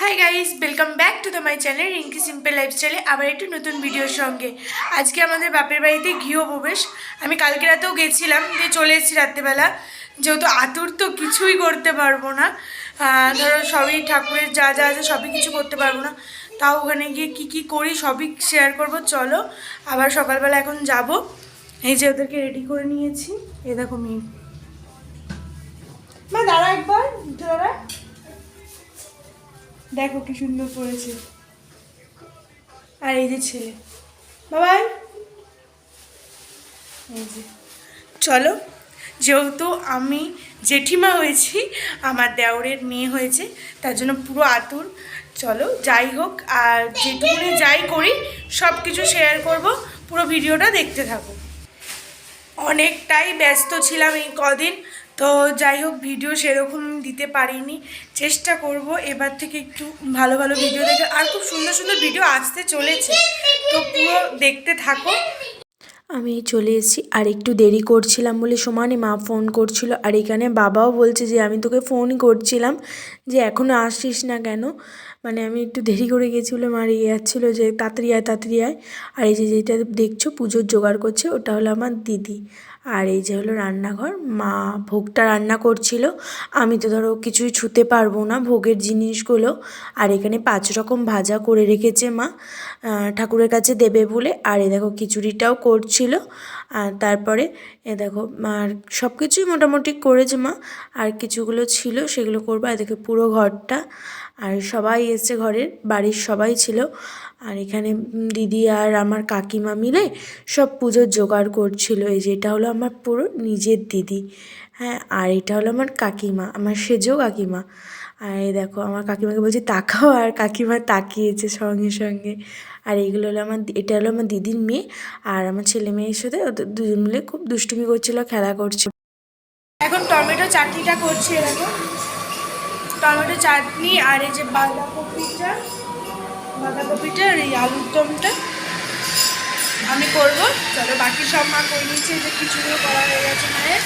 Hi guys welcome back to the my channel Rinki simple লাইফস্টাইলে আবার একটু নতুন ভিডিওর সঙ্গে। আজকে আমাদের বাপের বাড়িতে গৃহ প্রবেশ আমি কালকে রাতেও গেছিলাম, দিয়ে চলে এসেছি রাত্রেবেলা। যেহেতু আতুর তো কিছুই করতে পারব না। ধরো সবই ঠাকুরের যা যা আছে সবই কিছু করতে পারব না। তাও ওখানে গিয়ে কি কি করি সবই শেয়ার করব, চলো। আবার সকালবেলা এখন যাব। এই যে ওদেরকে রেডি করে নিয়েছি। এ দেখো মেয়ে। দাঁড়া একবার দাঁড়া। দেখো কি সুন্দর পড়েছে। আর এই যে ছেলে। বাবাই। চলো, যেহেতু আমি জেঠিমা হয়েছি, আমার দেওরের মেয়ে হয়েছে, তার জন্য পুরো আতুর। চলো, যাই হোক, আর যেটুকুনি যাই করি সব কিছু শেয়ার করব, পুরো ভিডিওটা দেখতে থাকো। অনেকটাই ব্যস্ত ছিলাম এই কদিন তো যাই হোক ভিডিও সেরকম দিতে পারিনি। চেষ্টা করব এবার থেকে একটু ভালো ভালো ভিডিও দেখে। আর খুব সুন্দর সুন্দর ভিডিও আসতে চলেছে। তো পুরো দেখতে থাকো। আমি চলে এসেছি। আর একটু দেরি করছিলাম বলে সমানে মা ফোন করছিল। আর এখানে বাবাও বলছে যে, আমি তোকে ফোনই করছিলাম যে এখনও আসিস না কেন? মানে আমি একটু দেরি করে গেছি বলে মা রেগে যাচ্ছিল যে, তাড়াতাড়ি আয় তাড়াতাড়ি আয়। আর এই যে যেটা দেখছ, পুজোর জোগাড় করছে, ওটা হলো আমার দিদি। আর এই যে হলো রান্নাঘর, মা ভোগটা রান্না করছিল। আমি তো ধরো কিছুই ছুতে পারব না ভোগের জিনিসগুলো। আর এখানে পাঁচ রকম ভাজা করে রেখেছে মা। ঠাকুরের কাছে দেবে বলে। আর এ দেখো খিচুড়িটাও করছিল। আর তারপরে, এ দেখো, আর সব কিছুই মোটামুটি করেছে মা। আর কিছুগুলো ছিল, সেগুলো করব। আর দেখো, পুরো ঘরটা, আর সবাই এসছে ঘরের, বাড়ির সবাই ছিল। আর এখানে দিদি আর আমার কাকিমা মিলে সব পুজোর জোগাড় করছিল। এই যে, এটা হলো আমার পুরো নিজের দিদি। হ্যাঁ আর এটা হলো আমার কাকিমা, আমার সেজো কাকিমা। আর এই দেখো, আমার কাকিমাকে বলছি, তাকাও আর কাকিমা তাকিয়েছে সঙ্গে সঙ্গে। আর এইগুলো হলো আমার এটা হলো আমার দিদির মেয়ে আর আমার ছেলে মেয়ের সাথে দুজন মিলে খুব দুষ্টুমি করছিল, খেলা করছিল। এখন টমেটো চাটনিটা করছি এরকম টমেটো চাটনি আর এই যে বাঁধাকপিটা বাঁধাকপিটা আর এই আলুর দমটা আমি করব। চলো বাকি সব মা করে নিচ্ছে যে খিচুড়িও করা হয়ে গেছে মায়ের।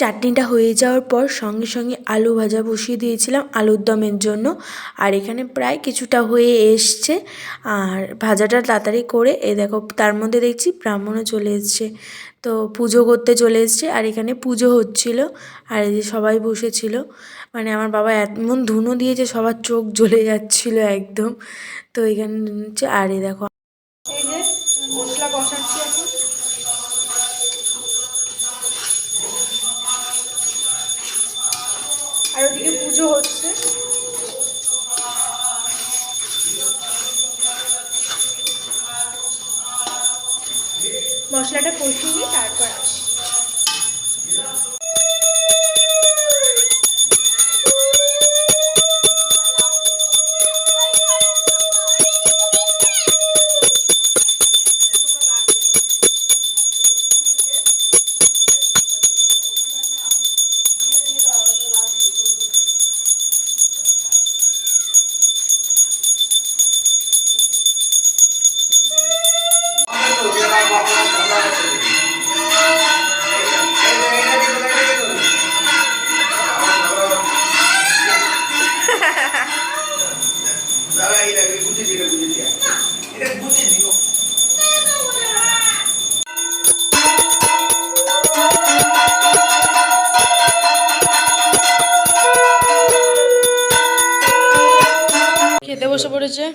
চাটনিটা হয়ে যাওয়ার পর সঙ্গে সঙ্গে আলু ভাজা বসিয়ে দিয়েছিলাম আলুর দমের জন্য। আর এখানে প্রায় কিছুটা হয়ে এসছে। আর ভাজাটা তাড়াতাড়ি করে এ দেখো, তার মধ্যে দেখছি ব্রাহ্মণও চলে এসছে। তো পুজো করতে চলে এসছে। আর এখানে পুজো হচ্ছিল। আর এই যে সবাই বসেছিল। মানে আমার বাবা এমন ধুনো দিয়েছে সবার চোখ জ্বলে যাচ্ছিল একদম। তো এখানে আর এ দেখো। আর ওদিকে পুজো হচ্ছে। মশলাটা কষিয়ে তারপর পাঁচ ছয়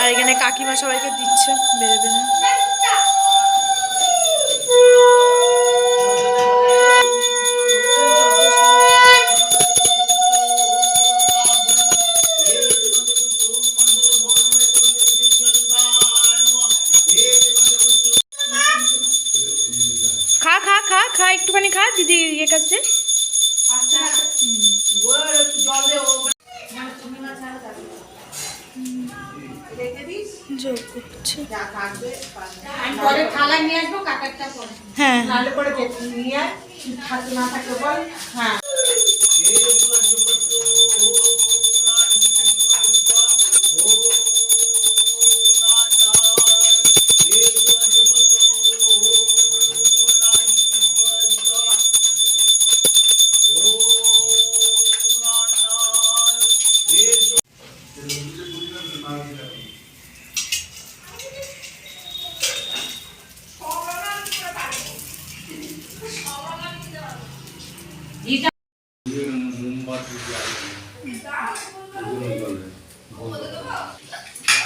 আর এখানে কাকিমা সবাইকে দিচ্ছে বেড়ে বেড়ে যোগ করছে। হ্যাঁ।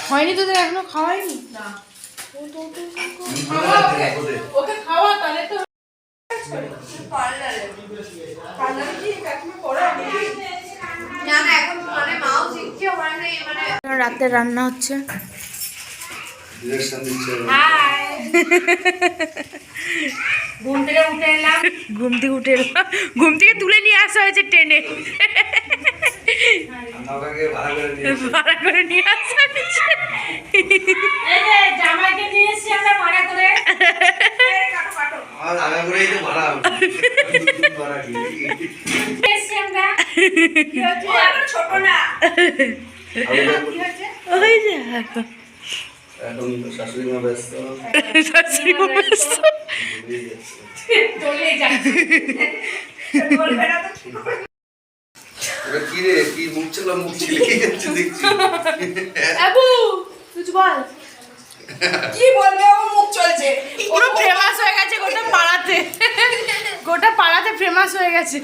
হয়নি তোদের এখনও খাওয়াইনি? ওকে। খাওয়া তাহলে তো রাতে রান্না হচ্ছে। ঘুম থেকে উঠে এলাম। ঘুম থেকে উঠে এলাম। ঘুম থেকে তুলে নিয়ে আসা হয়েছে ট্রেনে। ভাড়া করে নিয়ে এসে। ভাড়া করে নিয়ে আসা হয়েছে। শাশুড়ি মা ব্যস্ত শাশুড়ি মা ব্যস্ত। বেরিয়ে যাচ্ছে। চলে যাচ্ছে এবার কি রে কি মুখ ছিল মুখ ছিল কি দেখছি। আবু! বল কি বলবে ও মুখ চলছে পুরো ফেমাস হয়ে গেছে গোটা পাড়াতে গোটা পাড়াতে ফেমাস হয়ে গেছে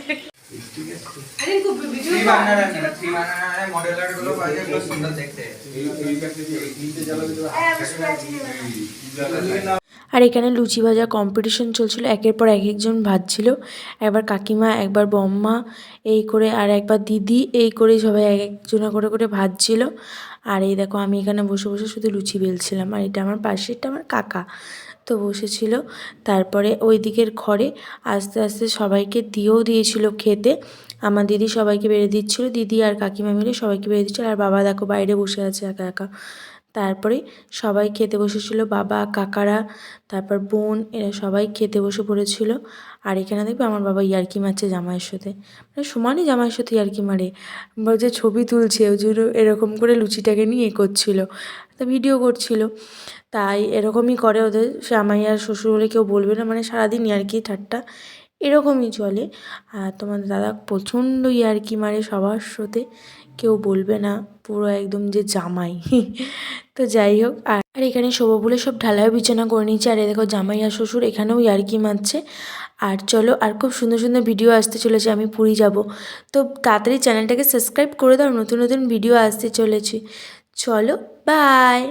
দেখতে আর এখানে লুচি ভাজা কম্পিটিশন চলছিল, একের পর এক একজন ভাজছিল। একবার কাকিমা, একবার বম্মা, এই করে আর একবার দিদি, এই করে সবাই এক একজনা করে করে ভাজছিল। আর এই দেখো, আমি এখানে বসে বসে শুধু লুচি বেলছিলাম। আর এটা আমার পাশেরটা আমার কাকা। তো বসেছিল। তারপরে ওই দিকের ঘরে আস্তে আস্তে সবাইকে দিয়েও দিয়েছিল খেতে। আমার দিদি সবাইকে বেড়ে দিচ্ছিল। দিদি আর কাকিমা মিলে সবাইকে বেড়ে দিচ্ছিল। আর বাবা দেখো বাইরে বসে আছে একা একা। তারপরে সবাই খেতে বসেছিল, বাবা, কাকারা, তারপর বোন, এরা সবাই খেতে বসে পড়েছিল। আর এখানে দেখবে আমার বাবা ইয়ার্কি মারছে জামাইয়ের সাথে। মানে সমানই জামাইয়ের সাথে ইয়ার্কি মারে। যে ছবি তুলছে ওই জন্য এরকম করে লুচিটাকে নিয়ে এ করছিল তা ভিডিও করছিল। তাই এরকমই করে ওদের জামাই আর শ্বশুর বলে কেউ বলবে না মানে সারাদিন ইয়ার্কি ঠাট্টা, এরকমই চলে। আর তোমাদের দাদা প্রচণ্ড ইয়ার্কি মারে সবার সাথে, কেউ বলবে না। পুরো একদম যে জামাই। তো যাই হোক, আর আর এখানে শোভা বলে সব ঢালাই বিছানা করে নিচ্ছে আর দেখো জামাই আর শ্বশুর এখানেও ইয়ার্কি মারছে। আর চলো, আর খুব সুন্দর সুন্দর ভিডিও আসতে চলেছে, আমি পুরী যাব। তো তাড়াতাড়ি চ্যানেলটাকে সাবস্ক্রাইব করে দাও, নতুন নতুন ভিডিও আসতে চলেছে। চলো বাই